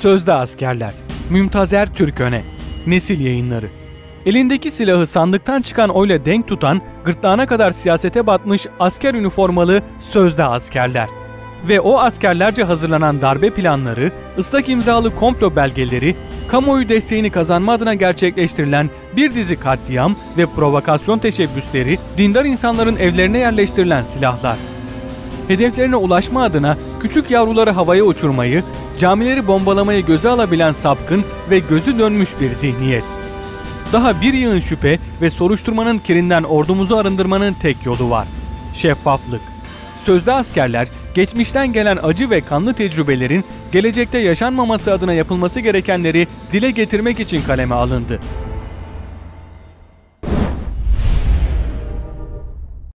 Sözde askerler. Mümtazer Türköne. Nesil yayınları. Elindeki silahı sandıktan çıkan oyla denk tutan, gırtlağına kadar siyasete batmış asker üniformalı sözde askerler. Ve o askerlerce hazırlanan darbe planları, ıslak imzalı komplo belgeleri, kamuoyu desteğini kazanma adına gerçekleştirilen bir dizi katliam ve provokasyon teşebbüsleri, dindar insanların evlerine yerleştirilen silahlar hedeflerine ulaşma adına küçük yavruları havaya uçurmayı, camileri bombalamayı göze alabilen sapkın ve gözü dönmüş bir zihniyet. Daha bir yığın şüphe ve soruşturmanın kirinden ordumuzu arındırmanın tek yolu var. Şeffaflık. Sözde askerler, geçmişten gelen acı ve kanlı tecrübelerin gelecekte yaşanmaması adına yapılması gerekenleri dile getirmek için kaleme alındı.